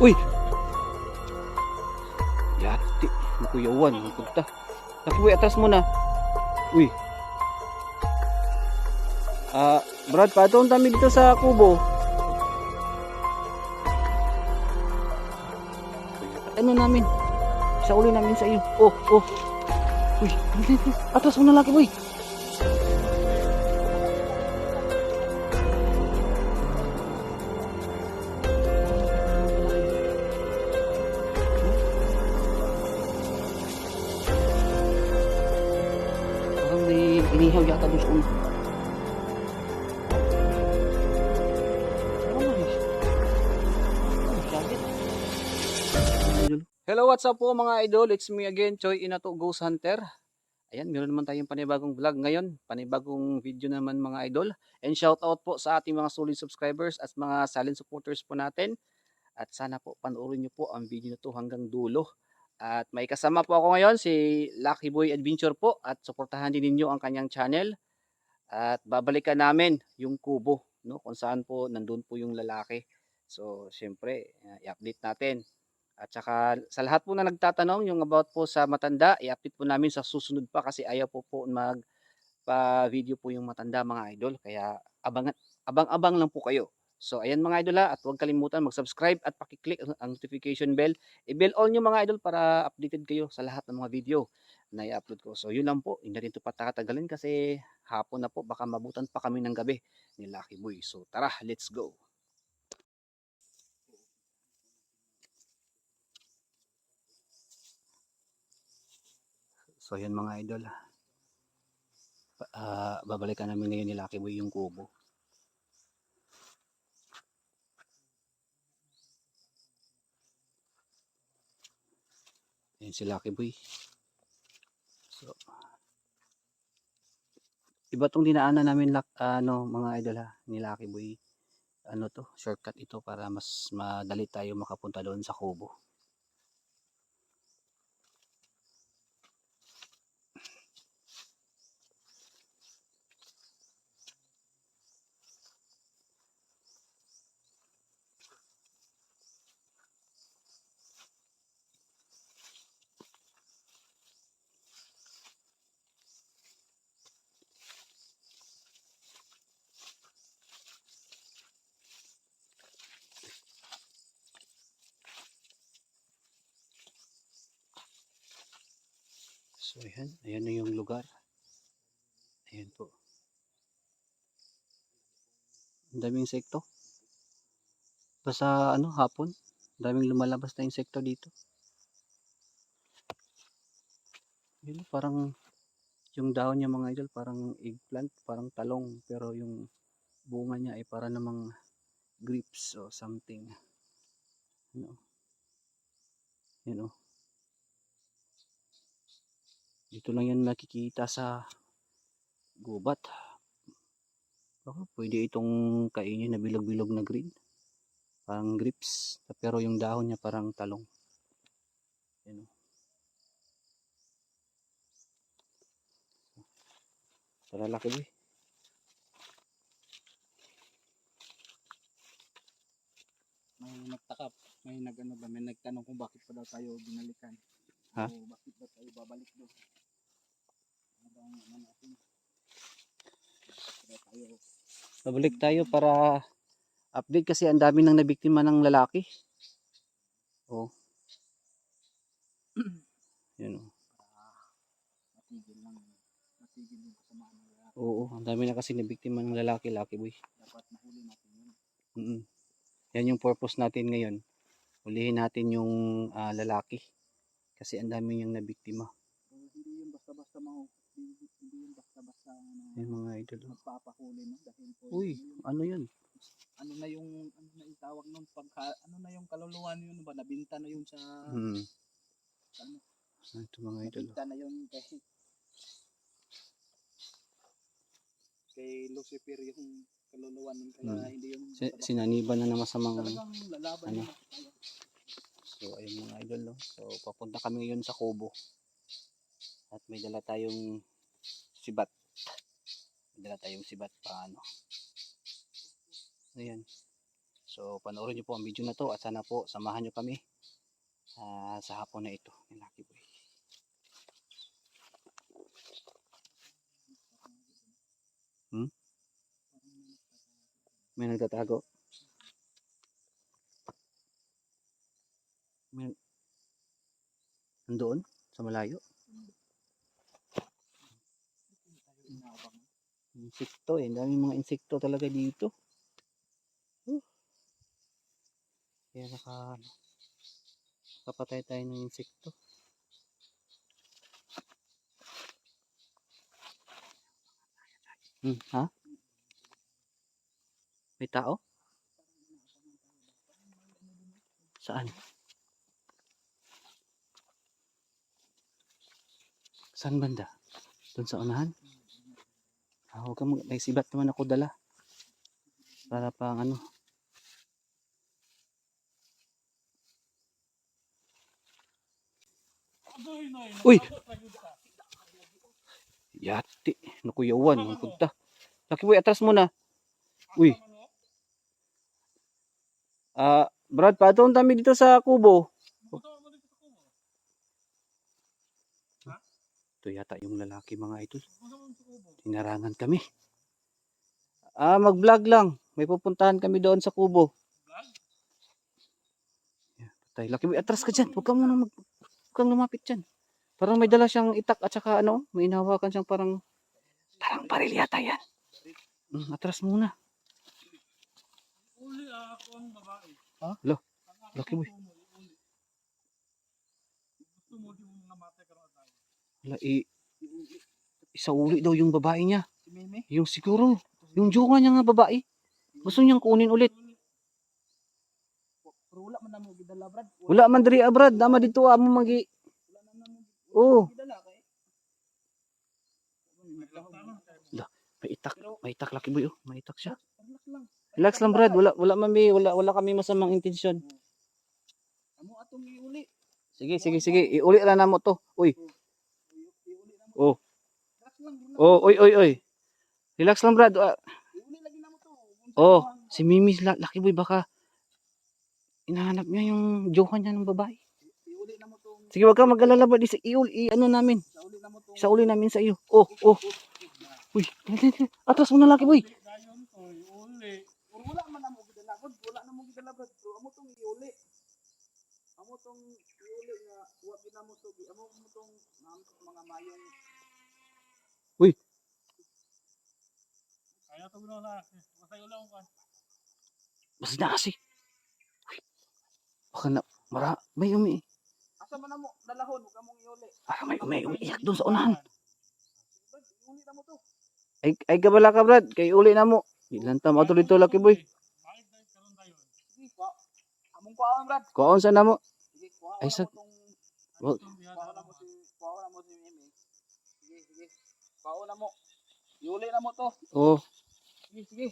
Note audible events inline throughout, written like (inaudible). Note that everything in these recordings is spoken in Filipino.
Uy! Yati. Nakuyawan. Magpunta. Nakiboy, atras mo na. Uy. Ah, Brad, pato ang dami dito sa kubo. Ano namin? Sa uli namin sa iyo. Oh, oh. Uy. Atras mo na laki, boy. Inihaw yata doon sa ulo. Hello, what's up po mga idol? It's me again, Choi Inato Ghost Hunter. Ayan, meron naman tayong panibagong vlog ngayon. Panibagong video naman mga idol. And shout out po sa ating mga solid subscribers at mga silent supporters po natin. At sana po panoorin nyo po ang video na to hanggang dulo. At may kasama po ako ngayon si Lucky Boy Adventure po at suportahan din ninyo ang kanyang channel. At babalikan namin yung kubo no kung saan po nandun po yung lalaki. So syempre uh, i-update natin. At saka sa lahat po na nagtatanong yung about po sa matanda, i-update po namin sa susunod pa kasi ayaw po po mag pa video po yung matanda mga idol. Kaya abang-abang lang po kayo. So ayan mga idol ha, at huwag kalimutan mag-subscribe at paki-click ang notification bell. I-bell all nyo mga idol para updated kayo sa lahat ng mga video na i-upload ko. So yun lang po, hindi rin ito patatagalin kasi hapon na po, baka mabutan pa kami ng gabi ni Lucky Boy. So tara, let's go. So yan mga idol. Ah, babalikan namin ngayon ni Lucky Boy yung kubo. Ayan si Lucky Boy. So, iba tong dinaanan namin lak, ano, mga idol ha, ni Lucky Boy. Ano to, shortcut ito para mas madali tayo makapunta doon sa kubo. So ayan, ayan na yung lugar. Ayan po. Ang daming insekto. Basta ano, hapon. Daming lumalabas na insekto dito. Yun, parang yung dahon niya mga idol, parang eggplant, parang talong. Pero yung bunga niya ay para namang grapes o something. Ano? Yun o. Dito lang yan nakikita sa gubat. Baka pwede itong kainin na bilog-bilog na green. Parang grapes. Pero yung dahon niya parang talong. Yan o. Tara laki boy. may nagtakap, may nagano ba, may nagtanong kung bakit pa daw tayo binalikan. Ha? O bakit ba tayo babalik doon? Ano bang ano natin? Bakit ba tayo? Para update kasi ang dami nang nabiktima ng lalaki. Oh. (clears throat) Yan oh. Matigil lang. Matigil yung kasamaan ng lalaki. Oo, ang dami na kasi nabiktima ng lalaki, Lucky Boy. Dapat mahuli natin yun. Mm Yan yung purpose natin ngayon. Ulihin natin yung ah, lalaki. Kasi ang dami niyang nabiktima. So, hindi yun basta-basta mga hindi, hindi yun ano, Yan mga idol. oh. magpapahuli no dahil po Uy, ano yun? ano na yung ano na yung tawag nun pagka ano na yung kaluluwa yun ba nabinta na yun sa Hmm. sa ano Ito mga idol. oh. Nakita na yun kay kay Lucifer yung kaluluwa nun kaya Hmm. hindi yun Si-. Sinaniban na ng masamang talagang lalaban ano? So, ayun mga idol, no? So, papunta kami ngayon sa Kubo. At may dala tayong sibat. Dala tayong sibat paano. Ayan. So panoorin niyo po ang video na to at sana po samahan niyo kami ah, sa hapon na ito ni Lucky Boy. Hmm? May nagtatago. May Andoon? Sa malayo? Insekto eh. Daming mga insekto talaga dito. Huh. Kaya naka kapatay tayo ng insekto. Hmm, ha? May tao? Saan? Saan banda? Doon sa unahan? Ah, huwag ka mag- may sibat naman ako dala. Para pang ano. Uy! Yati. Nakuyawan. Ang punta. Laki boy, atras mo na. Uy. Ah, Brad, patong kami dito sa kubo. Ito yata yung lalaki mga idol. Tinarangan kami. Ah, mag-vlog lang. May pupuntahan kami doon sa kubo. Yeah, patay. Laki boy, atras ka dyan. Huwag ka muna mag... Huwag kang lumapit dyan. Parang may dala siyang itak at saka ano, may inawakan siyang parang... Parang baril yata yan. Mm, atras muna. Uli ako ang babae. Lo, Ang ako laki mo, uli. Gusto mo di mo namatay karoon tayo. Wala, i... Isa uli daw yung babae niya. Si Meme? Yung siguro, yung jowa niya nga babae. Gusto niyang kunin ulit. Pero wala man namo gidala brad. Wala man diri abrad, dama dito amo magi. Wala man namo Oo, gidala kay. may itak, may itak laki boy oh, may itak siya. Relax lang. Brad, wala wala mami, wala wala kami masamang intensyon. Amo atong iuli. Sige, sige, sige, iuli ra namo to. Uy, namo. Oh. Oh, oy, oy, oy. Relax lang brad. Ah, Oh, mo si Mimi la- laki boy baka inahanap niya yung jowa niya ng babae. Sige, wag ka mag-alala brad, i, i, ano namin. Sa uli. Sa namin sa iyo. Oh, oh. Uy, atras mo na laki boy. Wala man namo gidala brad. Wala namo gidala brad. Pero amo tong iuli. Amo tong iuli nga wa ginamo to. Amo mo tong mga mayong To bro na. Masay ulang kan. Basta na kasi. Uy, baka na, mara, may umi, Asa man namo dalahon ug among iuli. Parang may umay, umiiyak doon sa unahan. Brad, iuli namo to. Ay, ay kabala ka, Brad. Kay uli na mo. Ilan tam ato dito, Lucky Boy. Among kuhaan brad. Kuhaon sa. Sige, kuha Ay, na sa- mo Wag. kuha na mo si kuha na mo si Mimi. Sige, sige. Kuha na mo. Iuli na mo to. Oh. Sige, sige.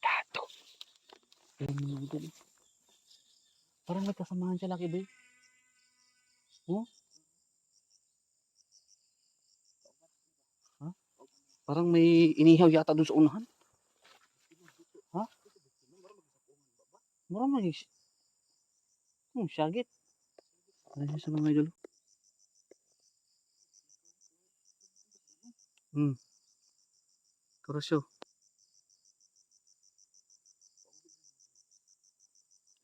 Tato. Parang nagkasamahan siya, Lucky Boy. Oh? Ha? Parang may inihaw yata doon sa unahan. Ha? Mura man is. Hmm, syagit. Ano sa mga idol? Hmm. Kurasyo.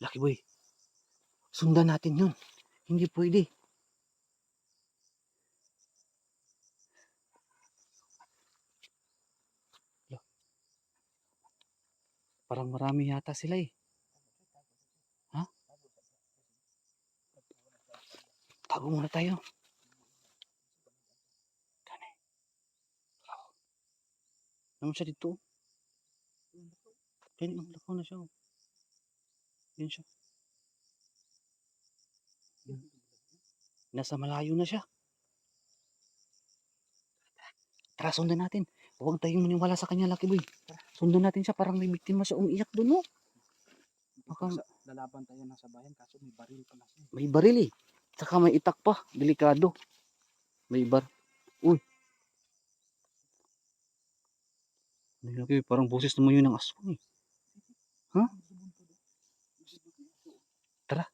Lucky boy. Sundan natin yun. Hindi pwede. Parang marami yata sila eh. Ha? Tago muna tayo. Kani. Oh. Naman siya dito. Kani, ang lakaw na siya. oh. Yan siya. Nasa malayo na siya. Tara, sundan natin. Huwag tayong maniwala sa kanya, Lucky Boy. Sundan natin siya. Parang may biktima siya umiiyak doon, no? Baka Sa, lalaban tayo na sa bayan kaso may baril pa na siya. may baril eh. Tsaka may itak pa. Delikado. May bar. Uy. Boy, parang boses naman yun ng aswang eh. Huh? Tara.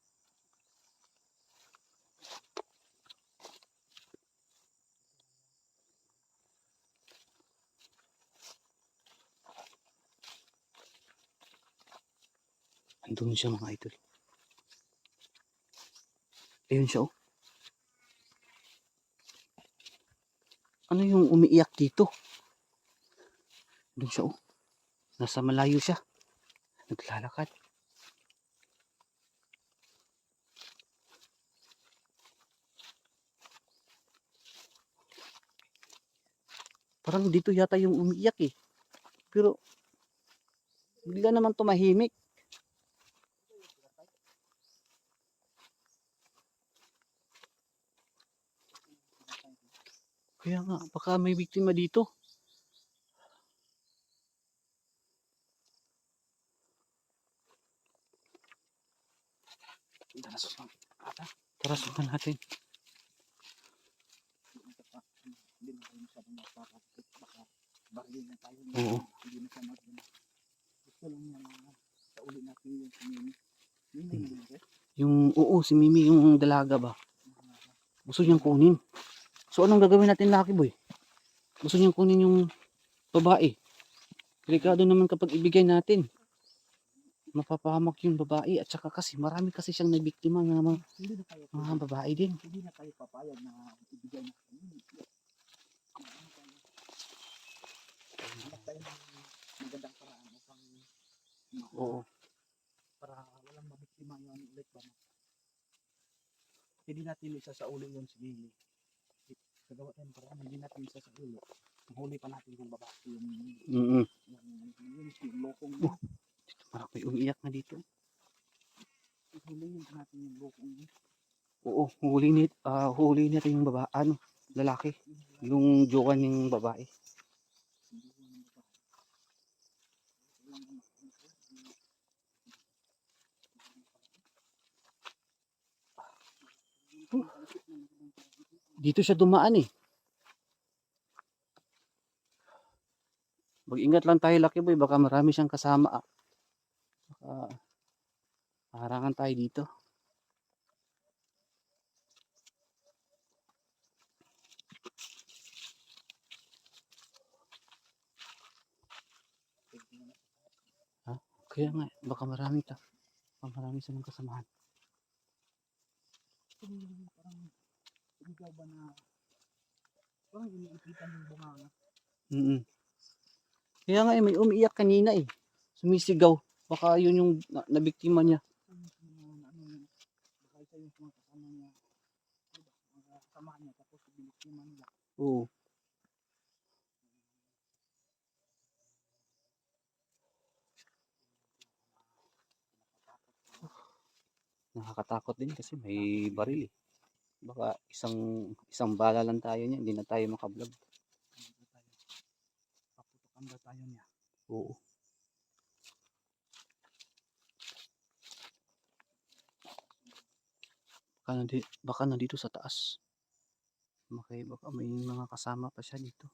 Andun siya mga idol. Ayun siya oh. Ano yung umiiyak dito? Doon siya oh. Nasa malayo siya. Naglalakad. Parang dito yata yung umiiyak eh. Pero bigla naman tumahimik. Kaya nga, baka may biktima dito. Tara, sundan. Tara, sundan natin. Oo. Yung, oo, si Mimi yung dalaga ba? Gusto niyang kunin. So, anong gagawin natin, Lucky Boy? Gusto niyang kunin yung babae. Delikado naman kapag ibigay natin. Mapapahamak yung babae. At saka kasi, marami kasi siyang nabiktima ng mga, Hindi na mga babae din. hindi na tayo papayag na ibigay na sa inyo. Hanap tayo ng magandang paraan upang Oo. para walang mabiktima yun ulit ba hindi natin isa sa ulo yun si Lily gagawa tayo ng paraan hindi natin isa sa ulo huli pa natin yung babae yung Mm yung, yung, yung lokong yun Parang may umiiyak na dito. huliin pa natin yung yun Oo, huli nit, ah huli nito yung babae, ano, lalaki. Yung jowa ng babae. Dito siya dumaan eh. Mag-ingat lang tayo, Lucky Boy. Baka marami siyang kasama. Ah. Baka harangan tayo dito. Kaya nga, baka marami ta. Baka marami silang kasamahan. Parang sumigaw ba na parang iniipitan yung bunganga Mm Kaya nga eh, may umiiyak kanina eh. Sumisigaw. Baka yun yung na- nabiktima niya. baka isa yung mga kasama niya mga kasama niya tapos biniktima nila Oo. Nakakatakot din kasi may baril eh. Baka isang isang bala lang tayo niya, hindi na tayo makablog. paputukan ba tayo niya Oo. Baka, nandi, baka nandito sa taas. Okay, baka may mga kasama pa siya dito.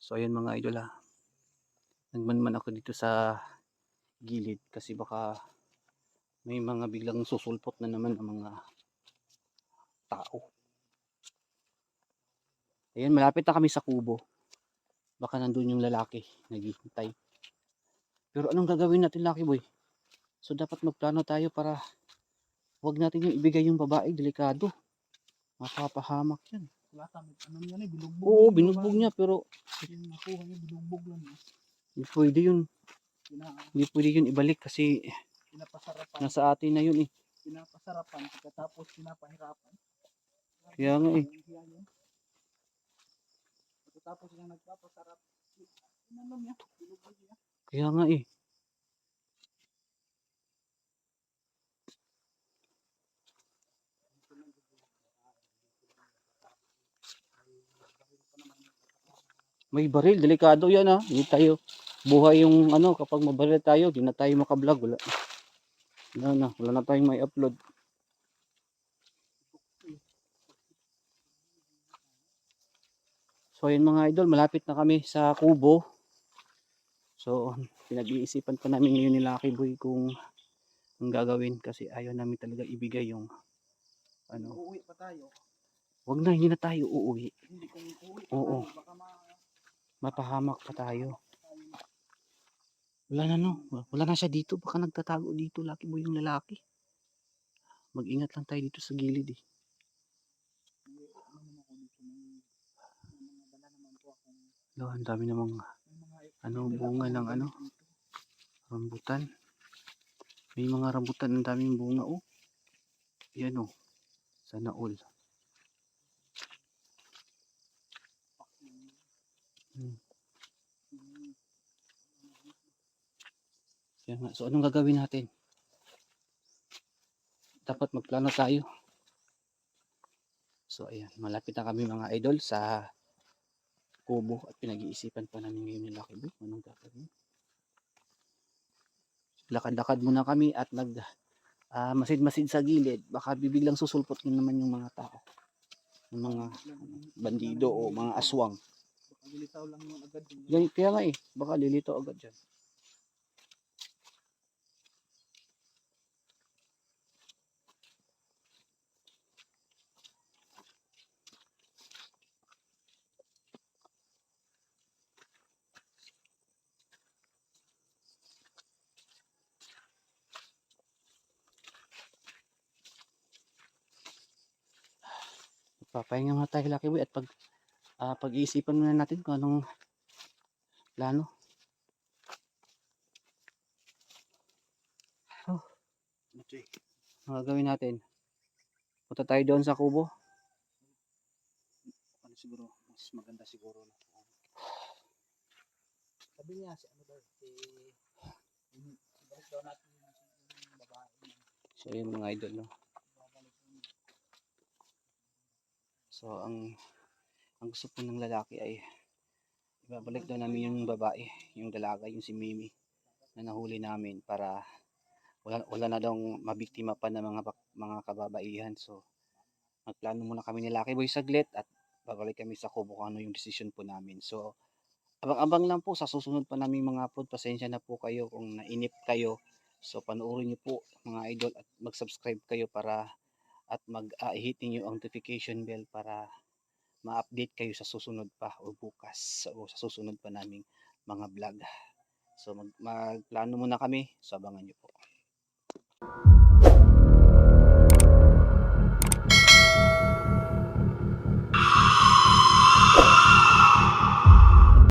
So ayun mga idol ah. Nagmanman ako dito sa gilid kasi baka may mga biglang susulpot na naman ang mga tao. Ayan, malapit na kami sa kubo. Baka nandun yung lalaki, naghihintay. Pero anong gagawin natin, Lucky Boy? So, dapat magplano tayo para wag natin yung ibigay yung babae, delikado. Mapapahamak yan. wala kami ano niya eh binugbog Oo, binugbog babae. niya, pero yung nakuha niya binugbog lang niya hindi pwede yun. Hindi pwede yun ibalik kasi pinapasarapan nasa atin na yun eh. pinapasarapan pagkatapos pinapahirapan Kaya nga eh. Yun. pagkatapos niya nagpapasarap ano niya binugbog niya Kaya nga eh. May baril, delikado yan ah. Hindi tayo buhay yung ano, kapag mabaril tayo, di na tayo makablog. Wala. Wala na, wala na tayong may upload. So yun mga idol, malapit na kami sa Kubo. So (laughs) pinag-iisipan pa namin ngayon ni Lucky Boy kung ang gagawin kasi ayaw namin talaga ibigay yung ano. Uuwi pa tayo. Wag na, hindi na tayo uuwi. Hindi kung uuwi pa Oo. tayo, baka ma... Mapahamak pa tayo. Wala na no, wala na siya dito. Baka nagtatago dito, Lucky Boy yung lalaki. Mag-ingat lang tayo dito sa gilid eh. Ano. Lo, ang dami namang. Ano, bunga ng ano, rambutan. May mga rambutan, ang daming bunga oh. Yan oh, sana all. Hmm. Yan nga. So anong gagawin natin? Dapat magplano tayo. So ayan, malapit na kami mga idol sa kubo at pinag-iisipan pa namin ngayon ni Lucky kung anong gagawin. Lakad-lakad muna kami at nag ah, masid-masid sa gilid. Baka bibiglang susulpot na naman yung mga tao. Yung mga bandido o mga aswang. Baka lilitaw lang yun agad. kaya nga eh, baka lilito agad dyan. Papahinga muna tayo Lucky Boy at pag ah, pag-iisipan muna natin kung anong plano. Okay. Ang gagawin natin. Punta tayo doon sa kubo. Ano siguro, mas maganda siguro na. Sabi niya, si ano daw, si... yung- Balik daw natin yung, yung babae. So yun mga idol no. babalik yun. So ang ang gusto po ng lalaki ay ibabalik daw namin yung babae, yung dalaga, yung si Mimi na nahuli namin para wala, wala na daw mabiktima pa ng mga mga kababaihan. So magplano muna kami ni Lucky Boy saglit at babalik kami sa kubo kung ano yung decision po namin. So abang-abang lang po sa susunod pa namin mga pod. Pasensya na po kayo kung nainip kayo. So panoorin niyo po mga idol at mag-subscribe kayo para at mag-hit niyo ang notification bell para ma-update kayo sa susunod pa o bukas o sa susunod pa naming mga vlog. So mag magplano muna kami, so abangan niyo po.